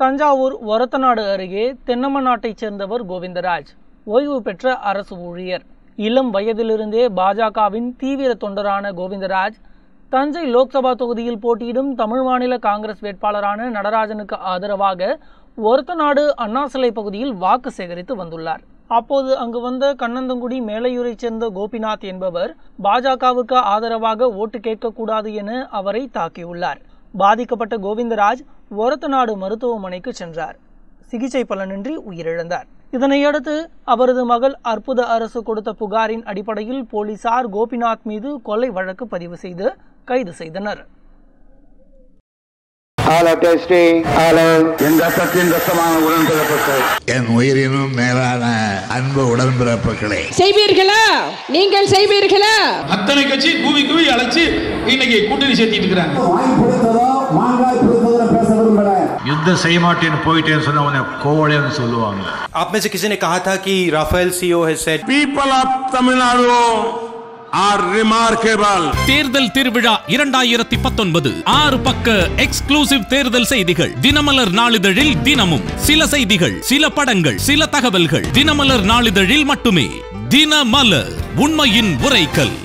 தஞ்சாவூர் ஒரத்தநாடு அருகே தென்னமநாட்டைச் சேர்ந்தவர் கோவிந்தராஜ். ஓய்வு பெற்ற அரசு ஊழியர். இளம் வயதிலிருந்தே பாஜகவின் தீவிர தொண்டரான கோவிந்தராஜ் தஞ்சை லோக்சபா தொகுதியில் போட்டியிடும் தமிழ் மாநில காங்கிரஸ் வேட்பாளரான நடராஜனுக்கு ஆதரவாக ஒரத்தநாடு அண்ணாசிலை பகுதியில் வாக்கு சேகரித்து வந்துள்ளார். அப்போது அங்கு வந்த கண்ணந்தங்குடி மேலையூரைச் சேர்ந்த கோபிநாத் என்பவர் பாஜகவுக்கு ஆதரவாக ஓட்டு கேட்கக்கூடாது என அவரை தாக்கியுள்ளார். பாதிக்கப்பட்ட கோவிந்தராஜ் ஒரத்தநாடு மருத்துவமனைக்கு சென்றார். சிகிச்சை பலனின்றி உயிரிழந்தார். இதனையடுத்து அவரது மகள் அற்புத அரசு கொடுத்த புகாரின் அடிப்படையில் போலீசார் கோபிநாத் மீது கொலை வழக்கு பதிவு செய்து கைது செய்தனர். என் உயிரினும் மேலான அன்பு உடன்பிறப்புகளே செய்வீர்களா? நீங்கள் செய்வீர்களா? அத்தனை கட்சி கூவி கூவி அழைச்சு இன்னைக்கு கூட்டணி சேர்த்திட்டு இருக்கிறாங்க. மாங்காய் பிடித்ததோ பேச விரும்பல யுத்தம் செய்ய மாட்டேன்னு போயிட்டேன்னு சொன்ன உடனே கோவலைன்னு சொல்லுவாங்க आप में से किसी ने कहा था कि Rafale CEO has said people of Tamil Nadu are remarkable தேர்தல் திருவிழா இரண்டாயிரத்தி பத்தொன்பது ஆறு பக்க எக்ஸ்க்ளூசிவ் தேர்தல் செய்திகள் தினமலர் நாளிதழில் தினமும் சில செய்திகள் சில படங்கள் சில தகவல்கள் தினமலர் நாளிதழில் மட்டுமே தினமலர் உண்மையின் உரைக்கல்